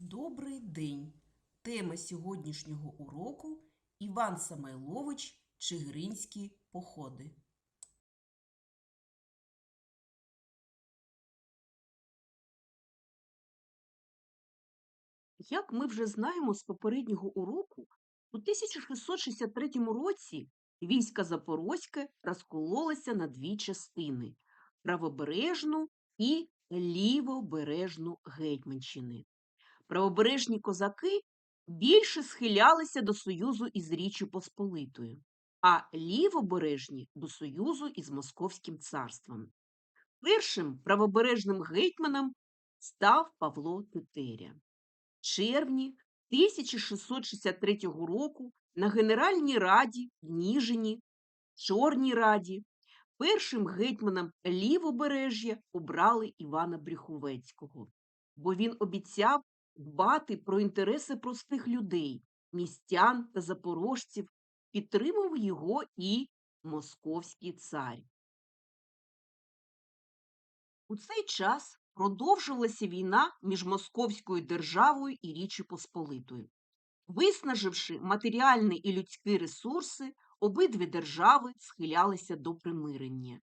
Добрий день! Тема сьогоднішнього уроку Іван Самойлович Чигиринські походи. Як ми вже знаємо з попереднього уроку, у 1663 році війська Запорозьке розкололося на дві частини правобережну і лівобережну Гетьманщини. Правобережні козаки більше схилялися до союзу із Річчю Посполитою, а лівобережні до союзу із Московським царством. Першим правобережним гетьманом став Павло Тетеря В червні 1663 року на Генеральній раді в Ніжині, Чорній раді, першим гетьманом лівобережжя обрали Івана Брюховецького, бо він обіцяв дбати про інтереси простих людей, містян та запорожців, підтримав його і московський цар. У цей час продовжувалася війна між Московською державою і Річчю Посполитою. Виснаживши матеріальні і людські ресурси, обидві держави схилялися до примирення.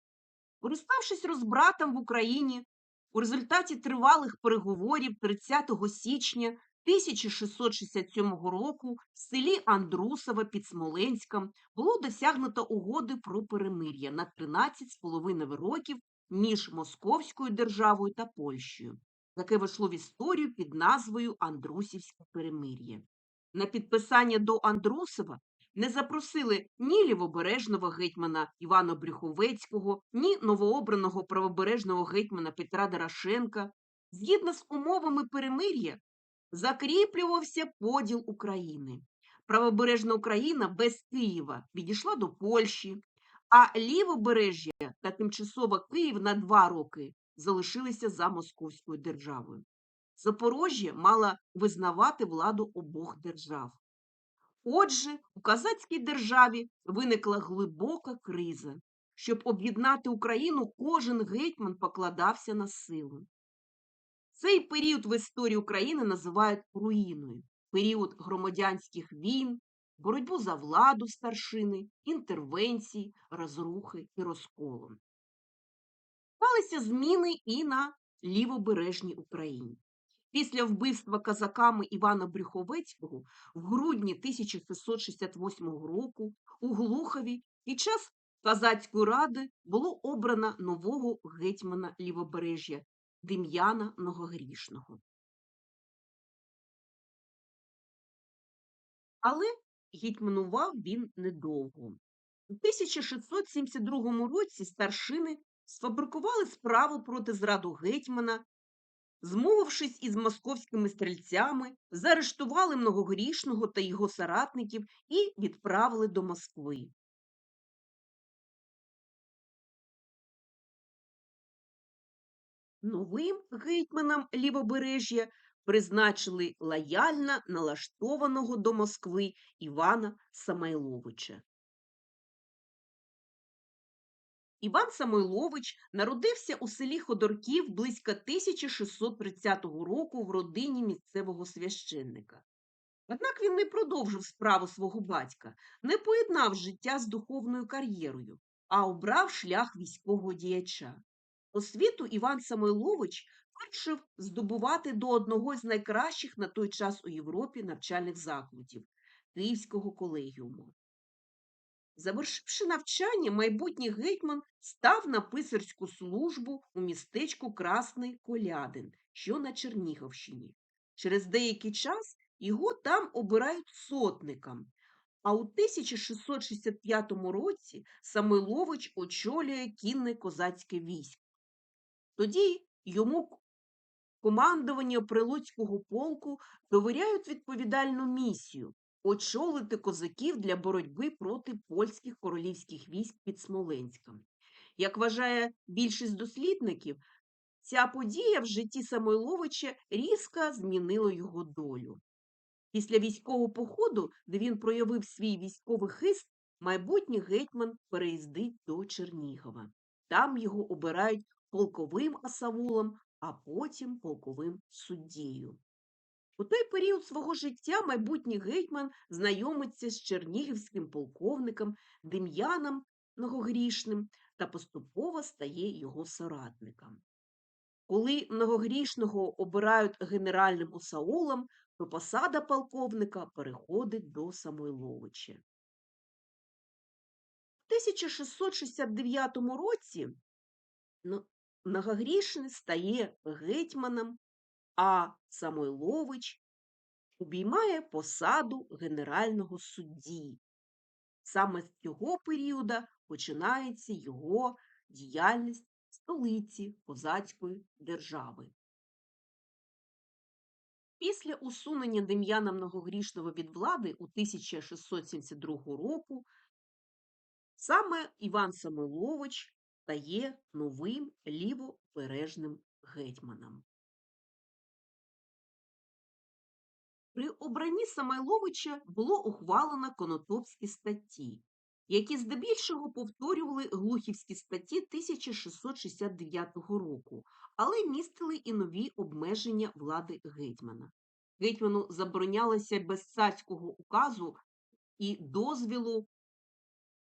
Користавшись розбратом в Україні, у результаті тривалих переговорів 30 січня 1667 року в селі Андрусове під Смоленськом було досягнуто угоди про перемир'я на 13,5 років між Московською державою та Польщею, яке вийшло в історію під назвою Андрусівське перемир'я. На підписання до Андрусова не запросили ні лівобережного гетьмана Івана Брюховецького, ні новообраного правобережного гетьмана Петра Дорошенка. Згідно з умовами перемир'я, закріплювався поділ України. Правобережна Україна без Києва відійшла до Польщі, а лівобережжя та тимчасово Київ на два роки залишилися за Московською державою. Запорожжя мала визнавати владу обох держав. Отже, у казацькій державі виникла глибока криза. Щоб об'єднати Україну, кожен гетьман покладався на силу. Цей період в історії України називають руїною, період громадянських війн, боротьбу за владу старшини, інтервенцій, розрухи і розколу. Сталися зміни і на лівобережній Україні. Після вбивства казаками Івана Брюховецького в грудні 1668 року у Глухові під час Казацької ради було обрано нового гетьмана Лівобережжя Дем'яна Многогрішного. Але гетьманував він недовго. У 1672 році старшини сфабрикували справу проти зраду гетьмана, змовившись із московськими стрільцями, заарештували многогрішного та його соратників і відправили до Москви. Новим гетьманом лівобережжя призначили лояльно налаштованого до Москви Івана Самойловича. Іван Самойлович народився у селі Ходорків близько 1630 року в родині місцевого священника. Однак він не продовжив справу свого батька, не поєднав життя з духовною кар'єрою, а обрав шлях військового діяча. Освіту Іван Самойлович вирішив здобувати до одного з найкращих на той час у Європі навчальних закладів Київського колегіуму. Завершивши навчання, майбутній гетьман став на писарську службу у містечку Красний Колядин, що на Чернігівщині. Через деякий час його там обирають сотником, а у 1665 році Самойлович очолює кінне козацьке військо. Тоді йому командування Прилуцького полку довіряють відповідальну місію очолити козаків для боротьби проти польських королівських військ під Смоленськом. Як вважає більшість дослідників, ця подія в житті Самойловича різко змінила його долю. Після військового походу, де він проявив свій військовий хист, майбутній гетьман переїздить до Чернігова. Там його обирають полковим асавулом, а потім полковим суддєю. У той період свого життя майбутній гетьман знайомиться з чернігівським полковником Дем'яном Многогрішним та поступово стає його соратником. Коли многогрішного обирають генеральним осаулом, то посада полковника переходить до Самойловича. В 1669 році ну, Многогрішний стає гетьманом, а Самойлович обіймає посаду генерального судді. Саме з цього періоду починається його діяльність в столиці козацької держави. Після усунення Дем'яна Многогрішного від влади у 1672 року саме Іван Самойлович стає новим лівобережним гетьманом. При обранні Самойловича було ухвалено конотопські статті, які здебільшого повторювали глухівські статті 1669 року, але містили і нові обмеження влади гетьмана. Гетьману заборонялося без царського указу і дозвілу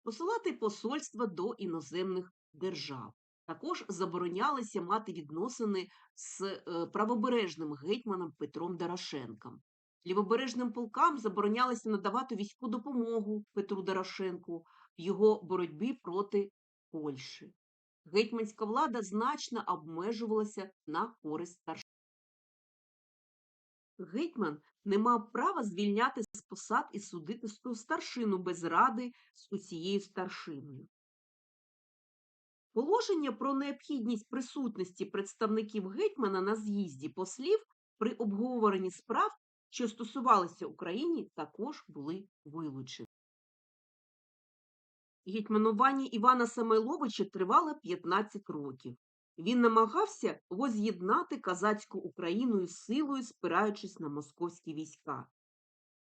посилати посольства до іноземних держав. Також заборонялося мати відносини з е, правобережним гетьманом Петром Дорошенком. Лівобережним полкам заборонялося надавати військову допомогу Петру Дорошенку в його боротьбі проти Польщі. Гетьманська влада значно обмежувалася на користь старшин. Гетьман не мав права звільняти з посад і судити старшину без ради з усією старшиною. Положення про необхідність присутності представників гетьмана на з'їзді послів при обговоренні справ, що стосувалися Україні, також були вилучені. Гетьманування Івана Самойловича тривало 15 років. Він намагався воз'єднати казацьку Україну із силою, спираючись на московські війська.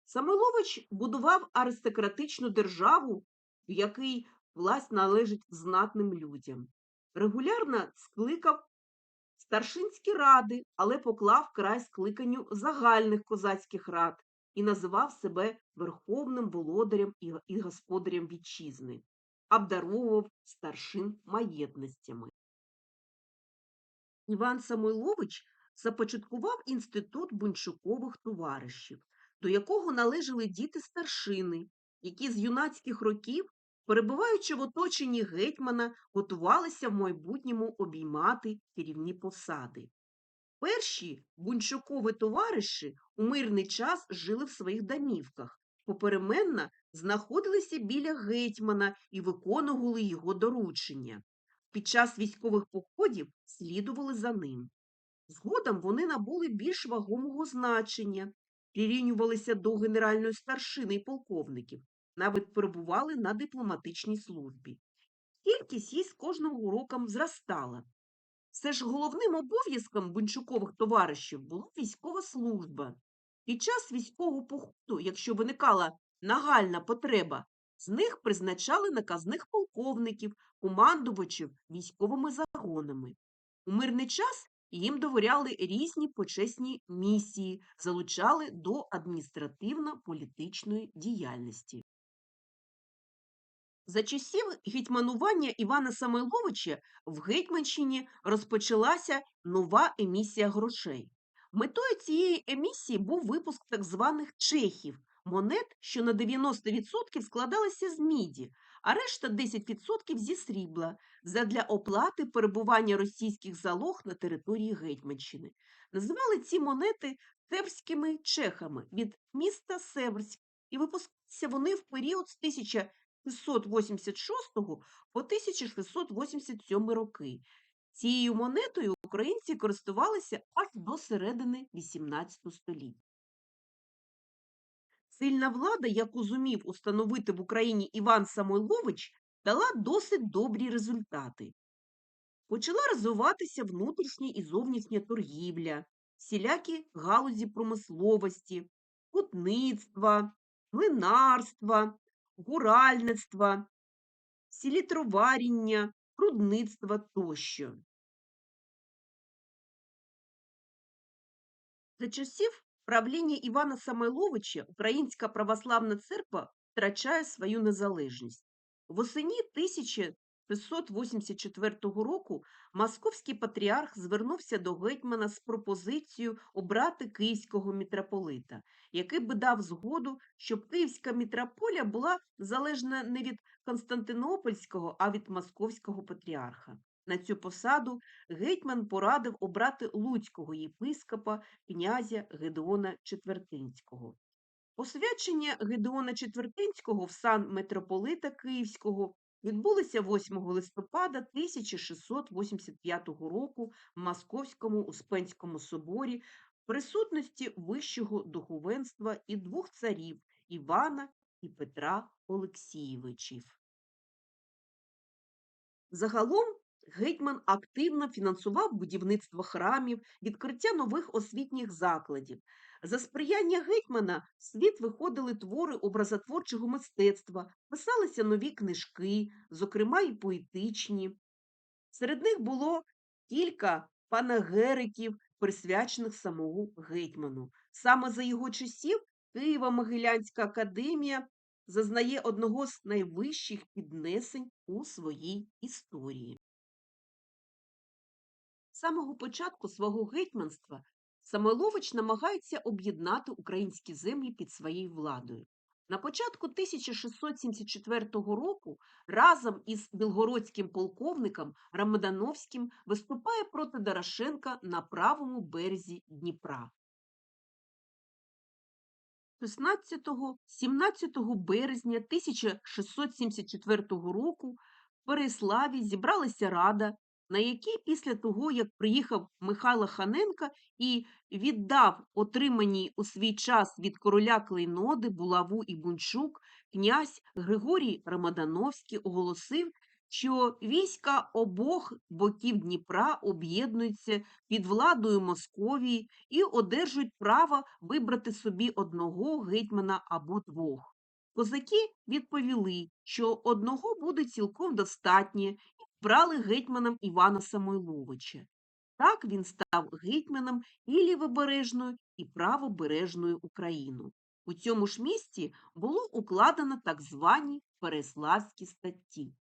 Самойлович будував аристократичну державу, в якій власть належить знатним людям. Регулярно скликав старшинські ради, але поклав край скликанню загальних козацьких рад і називав себе верховним володарем і господарем вітчизни, обдаровував старшин маєтностями. Іван Самойлович започаткував інститут бунчукових товаришів, до якого належали діти старшини, які з юнацьких років, перебуваючи в оточенні гетьмана, готувалися в майбутньому обіймати керівні посади. Перші бунчукові товариші у мирний час жили в своїх домівках, попеременно знаходилися біля гетьмана і виконували його доручення. Під час військових походів слідували за ним. Згодом вони набули більш вагомого значення, прирівнювалися до генеральної старшини і полковників, навіть перебували на дипломатичній службі. Кількість їх з кожним роком зростала. Все ж головним обов'язком бунчукових товаришів була військова служба. Під час військового походу, якщо виникала нагальна потреба, з них призначали наказних полковників, командувачів військовими загонами. У мирний час їм довіряли різні почесні місії, залучали до адміністративно-політичної діяльності. За часів гетьманування Івана Самойловича в Гетьманщині розпочалася нова емісія грошей. Метою цієї емісії був випуск так званих чехів, монет, що на 90% складалися з міді, а решта 10% зі срібла, задля оплати перебування російських залог на території Гетьманщини. Називали ці монети северськими чехами від міста Северськ, і випускалися вони в період з 1686 по 1687 роки. Цією монетою українці користувалися аж до середини XVIII століття. Сильна влада, яку зумів установити в Україні Іван Самойлович, дала досить добрі результати. Почала розвиватися внутрішня і зовнішня торгівля, всілякі галузі промисловості, хутництва, млинарства, гуральництва, селітроваріння, рудництва тощо. За часів правління Івана Самойловича Українська православна церква втрачає свою незалежність. Восені 1684 року московський патріарх звернувся до гетьмана з пропозицією обрати київського митрополита, який би дав згоду, щоб київська митрополія була залежна не від Константинопольського, а від московського патріарха. На цю посаду гетьман порадив обрати луцького єпископа князя Гедеона Четвертинського. Посвячення Гедеона Четвертинського в сан митрополита Київського відбулося 8 листопада 1685 року в Московському Успенському соборі в присутності вищого духовенства і двох царів Івана і Петра Олексійовичів. Загалом гетьман активно фінансував будівництво храмів, відкриття нових освітніх закладів. За сприяння гетьмана в світ виходили твори образотворчого мистецтва, писалися нові книжки, зокрема й поетичні. Серед них було кілька панагериків, присвячених самому гетьману. Саме за його часів Києво-Могилянська академія зазнає одного з найвищих піднесень у своїй історії. З самого початку свого гетьманства Самойлович намагається об'єднати українські землі під своєю владою. На початку 1674 року разом із білгородським полковником Рамадановським виступає проти Дорошенка на правому березі Дніпра. 16-17 березня 1674 року в Переславі зібралася рада, на якій після того, як приїхав Михайло Ханенко і віддав отримані у свій час від короля Клейноди, Булаву і Бунчук, князь Григорій Рамадановський оголосив, що війська обох боків Дніпра об'єднуються під владою Московії і одержують право вибрати собі одного гетьмана або двох. Козаки відповіли, що одного буде цілком достатньо, брали гетьманом Івана Самойловича. Так він став гетьманом і лівобережною, і правобережною Україну. У цьому ж місті було укладено так звані Переславські статті.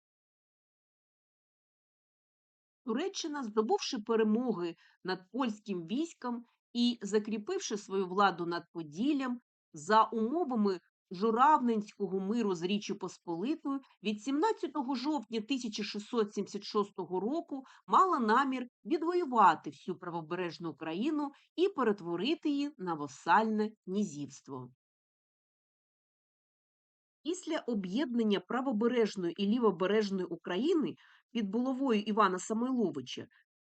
Туреччина, здобувши перемоги над польським військом і закріпивши свою владу над Поділлям, за умовами Журавненського миру з Річчю Посполитою від 17 жовтня 1676 року мала намір відвоювати всю правобережну Україну і перетворити її на васальне князівство. Після об'єднання правобережної і лівобережної України під булавою Івана Самойловича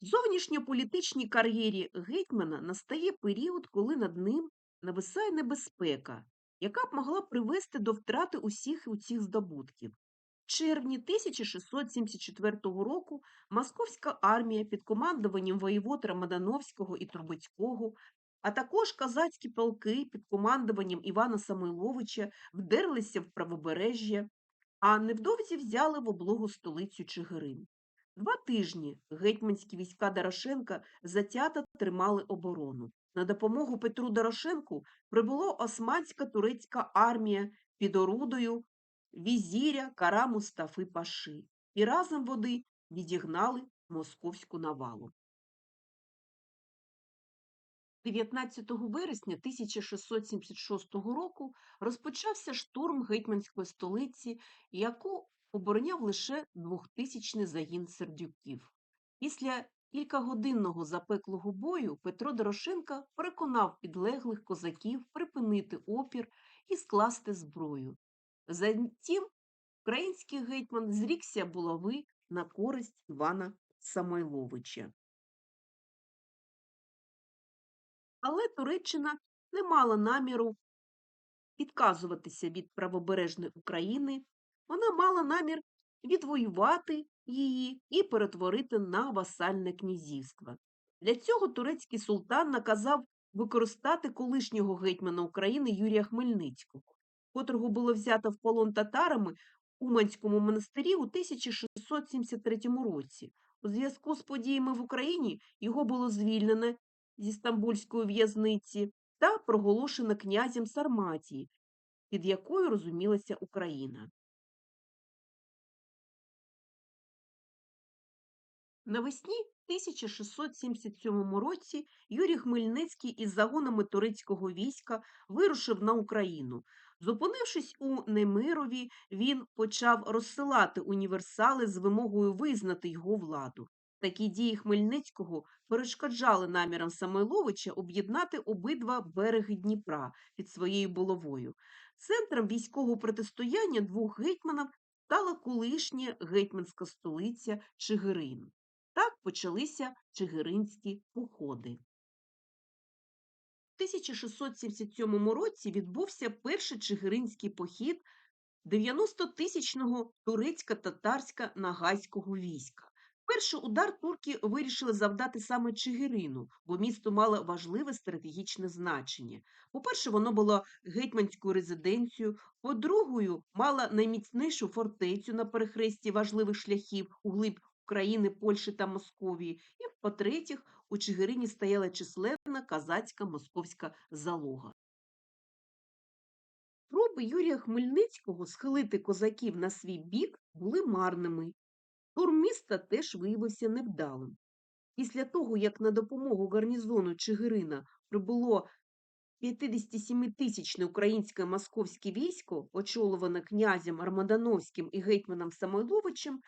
в зовнішньополітичній кар'єрі гетьмана настає період, коли над ним нависає небезпека, яка б могла привести до втрати усіх у цих здобутків. В червні 1674 року московська армія під командуванням воєвод Рамадановського і Трубецького, а також казацькі полки під командуванням Івана Самойловича вдерлися в правобережжя, а невдовзі взяли в облогу столицю Чигирин. Два тижні гетьманські війська Дорошенка затято тримали оборону. На допомогу Петру Дорошенку прибула османська турецька армія під орудою візіря Кара Мустафи Паши, і разом вони відігнали московську навалу. 19 вересня 1676 року розпочався штурм гетьманської столиці, яку обороняв лише двохтисячний загін сердюків. Після кількагодинного запеклого бою Петро Дорошенко переконав підлеглих козаків припинити опір і скласти зброю. Затім український гетьман зрікся булави на користь Івана Самойловича. Але Туреччина не мала наміру відказуватися від правобережної України, вона мала намір відвоювати її і перетворити на васальне князівство. Для цього турецький султан наказав використати колишнього гетьмана України Юрія Хмельницького, котрого було взято в полон татарами в Уманському монастирі у 1673 році. У зв'язку з подіями в Україні його було звільнено зі Стамбульської в'язниці, та проголошена князем Сарматії, під якою розумілася Україна. Навесні 1677 році Юрій Хмельницький із загонами турецького війська вирушив на Україну. Зупинившись у Немирові, він почав розсилати універсали з вимогою визнати його владу. Такі дії Хмельницького перешкоджали намірам Самойловича об'єднати обидва береги Дніпра під своєю булавою. Центром військового протистояння двох гетьманів стала колишня гетьманська столиця Чигирин. Почалися чигиринські походи. В 1677 році відбувся перший чигиринський похід 90-тисячного турецько-татарсько-нагайського війська. Перший удар турки вирішили завдати саме Чигирину, бо місто мало важливе стратегічне значення. По-перше, воно було гетьманською резиденцією, по-другою, мало найміцнішу фортецю на перехресті важливих шляхів у глиб України, Польщі та Московії, і, по-третіх, у Чигирині стояла численна казацька московська залога. Проби Юрія Хмельницького схилити козаків на свій бік були марними. Тур міста теж виявився невдалим. Після того, як на допомогу гарнізону Чигирина прибуло 57-тисячне українське московське військо, очолюване князем Армадановським і гетьманом Самойловичем,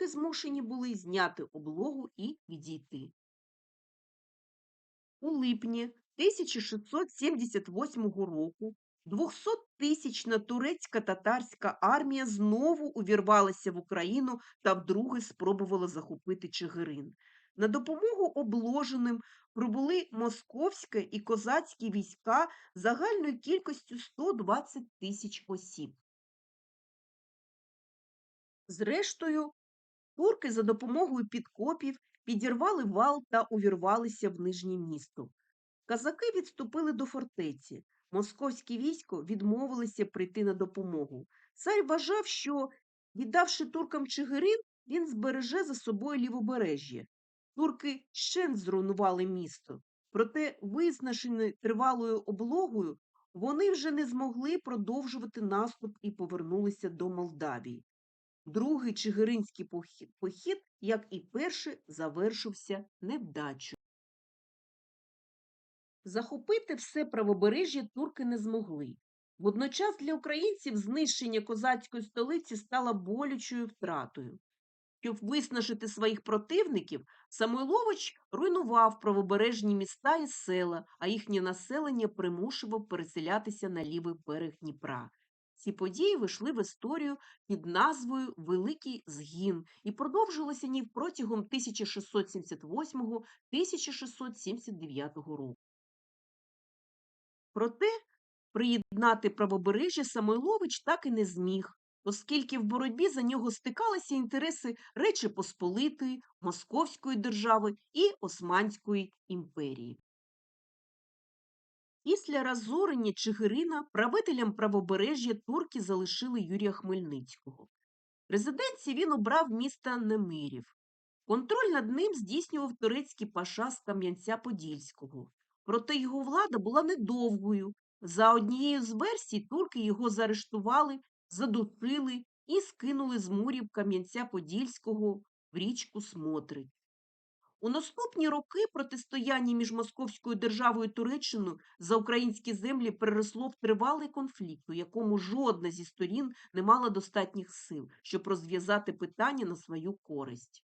змушені були зняти облогу і відійти. У липні 1678 року 200-тисячна турецька-татарська армія знову увірвалася в Україну та вдруге спробувала захопити Чигирин. На допомогу обложеним прибули московське і козацькі війська загальною кількістю 120 тисяч осіб. Зрештою, турки за допомогою підкопів підірвали вал та увірвалися в нижнє місто. Казаки відступили до фортеці. Московське військо відмовилося прийти на допомогу. Цар вважав, що, віддавши туркам Чигирин, він збереже за собою лівобережжя. Турки ще зруйнували місто, проте, виснажені тривалою облогою, вони вже не змогли продовжувати наступ і повернулися до Молдавії. Другий Чигиринський похід, як і перший, завершився невдачею. Захопити все правобережжя турки не змогли. Водночас для українців знищення козацької столиці стало болючою втратою. Щоб виснажити своїх противників, Самойлович руйнував правобережні міста і села, а їхнє населення примушував переселятися на лівий берег Дніпра. Ці події вийшли в історію під назвою Великий згін і продовжилися ні протягом 1678-1679 року. Проте приєднати правобережжя Самойлович так і не зміг, оскільки в боротьбі за нього стикалися інтереси Речі Посполитої, Московської держави і Османської імперії. Після розорення Чигирина правителям правобережжя турки залишили Юрія Хмельницького. Резиденції він обрав місто Немирів. Контроль над ним здійснював турецький паша з Кам'янця-Подільського. Проте його влада була недовгою. За однією з версій турки його заарештували, задушили і скинули з мурів Кам'янця-Подільського в річку Смотрич. У наступні роки протистояння між Московською державою і Туреччиною за українські землі переросло в тривалий конфлікт, у якому жодна зі сторін не мала достатніх сил, щоб розв'язати питання на свою користь.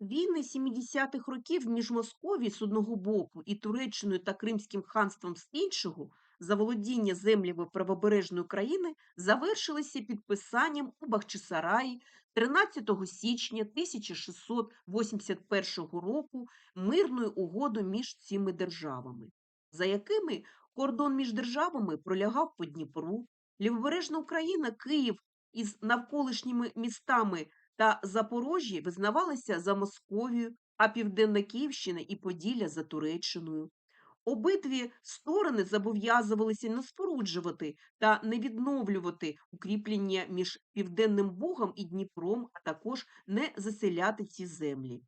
Війни 70-х років між Московією з одного боку і Туреччиною та Кримським ханством з іншого за володіння землями правобережної країни завершилися підписанням у Бахчисараї 13 січня 1681 року мирною угодою між цими державами, за якими кордон між державами пролягав по Дніпру, лівобережна Україна, Київ із навколишніми містами та Запорожжя визнавалися за Московію, а Південна Київщина і Поділля за Туреччиною. Обидві сторони зобов'язувалися не споруджувати та не відновлювати укріплення між Південним Бугом і Дніпром, а також не заселяти ці землі.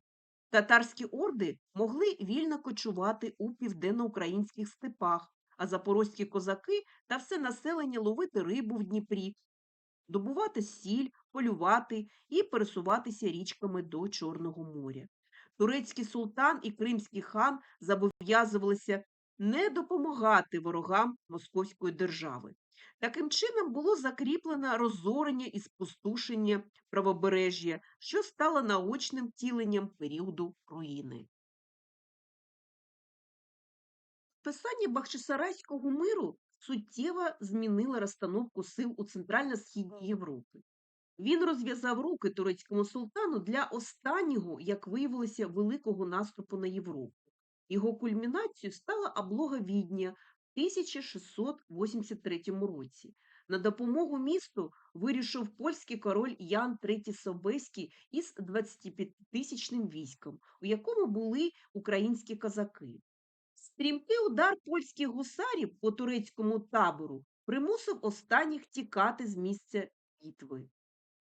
Татарські орди могли вільно кочувати у південноукраїнських степах, а запорозькі козаки та все населення ловити рибу в Дніпрі, добувати сіль, полювати і пересуватися річками до Чорного моря. Турецький султан і кримський хан зобов'язувалися не допомагати ворогам Московської держави. Таким чином було закріплено розорення і спустошення правобережжя, що стало наочним втіленням періоду руїни. Писання Бахчисарайського миру суттєво змінило розстановку сил у Центрально-Східній Європі. Він розв'язав руки турецькому султану для останнього, як виявилося, великого наступу на Європу. Його кульмінацією стала облога Відня в 1683 році. На допомогу місту вирішив польський король Ян III Собеський із 25-тисячним військом, у якому були українські козаки. Стрімкий удар польських гусарів по турецькому табору примусив останніх тікати з місця битви.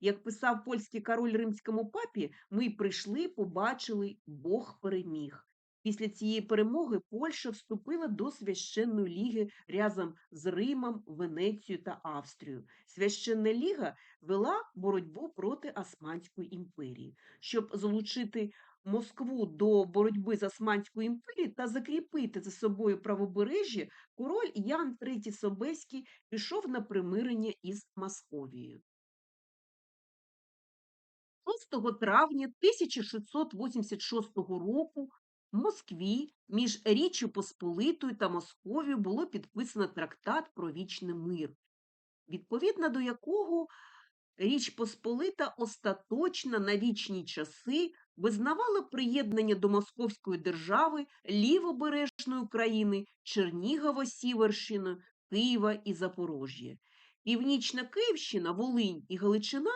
Як писав польський король римському папі, ми прийшли, побачили, Бог переміг. Після цієї перемоги Польща вступила до священної ліги разом з Римом, Венецією та Австрією. Священна ліга вела боротьбу проти Османської імперії. Щоб залучити Москву до боротьби з Османською імперією та закріпити за собою правобережжя, король Ян III Собеський пішов на примирення із Московією. 6 травня 1686 року в Москві між Річчю Посполитою та Московією було підписано трактат про вічний мир, відповідно до якого Річ Посполита остаточно на вічні часи визнавала приєднання до Московської держави лівобережної України, Чернігова Сіверщини, Києва і Запорожжя. Північна Київщина, Волинь і Галичина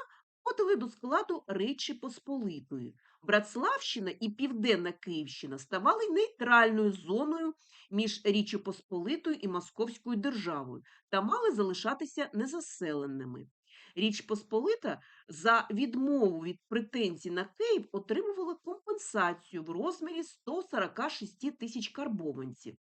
входили до складу Речі Посполитої. Братславщина і Південна Київщина ставали нейтральною зоною між Річчю Посполитою і Московською державою та мали залишатися незаселеними. Річ Посполита за відмову від претензій на Київ отримувала компенсацію в розмірі 146 тисяч карбованців.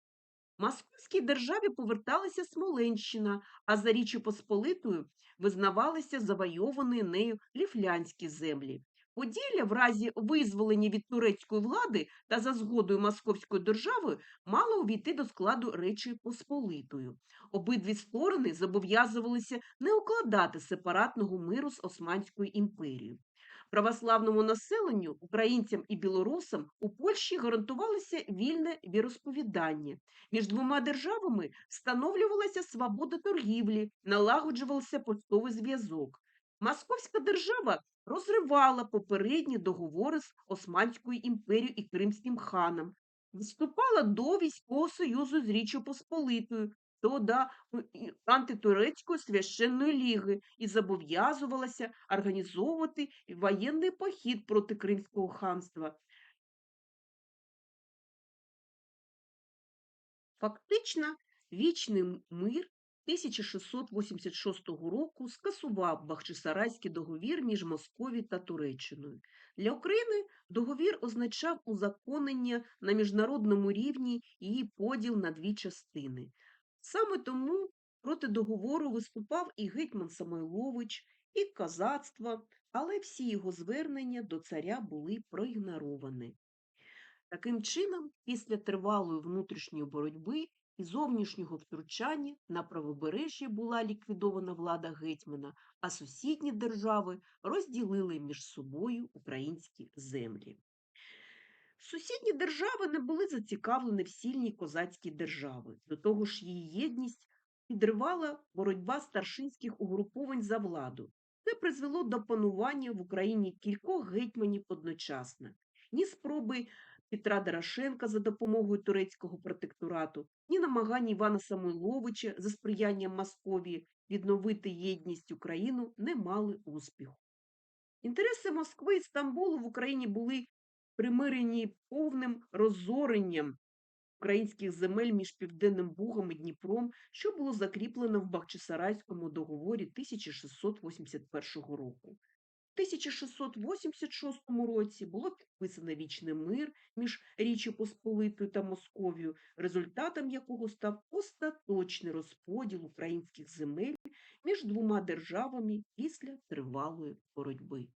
Московській державі поверталася Смоленщина, а за Річчю Посполитою визнавалися завойовані нею ліфлянські землі. Поділля в разі визволення від турецької влади та за згодою Московської держави мало увійти до складу Речі Посполитою. Обидві сторони зобов'язувалися не укладати сепаратного миру з Османською імперією. Православному населенню, українцям і білорусам у Польщі гарантувалося вільне віросповідання. Між двома державами встановлювалася свобода торгівлі, налагоджувався поштовий зв'язок. Московська держава розривала попередні договори з Османською імперією і Кримським ханом, вступала до військового союзу з Річчю Посполитою, то до антитурецької священної ліги і зобов'язувалася організовувати воєнний похід проти Кримського ханства. Фактично, вічний мир 1686 року скасував Бахчисарайський договір між Московією та Туреччиною. Для України договір означав узаконення на міжнародному рівні її поділ на дві частини. Саме тому проти договору виступав і гетьман Самойлович, і козацтво, але всі його звернення до царя були проігноровані. Таким чином, після тривалої внутрішньої боротьби і зовнішнього втручання на правобережжі була ліквідована влада гетьмана, а сусідні держави розділили між собою українські землі. Сусідні держави не були зацікавлені в сильній козацькій держави. До того ж, її єдність підривала боротьба старшинських угруповань за владу. Це призвело до панування в Україні кількох гетьманів одночасно. Ні спроби Петра Дорошенка за допомогою турецького протекторату, ні намагань Івана Самойловича за сприянням Московії відновити єдність Україну не мали успіху. Інтереси Москви і Стамбулу в Україні були примирені повним розоренням українських земель між Південним Бугом і Дніпром, що було закріплено в Бахчисарайському договорі 1681 року. 1686 році було підписано вічний мир між Річчю Посполитою та Московією, результатом якого став остаточний розподіл українських земель між двома державами після тривалої боротьби.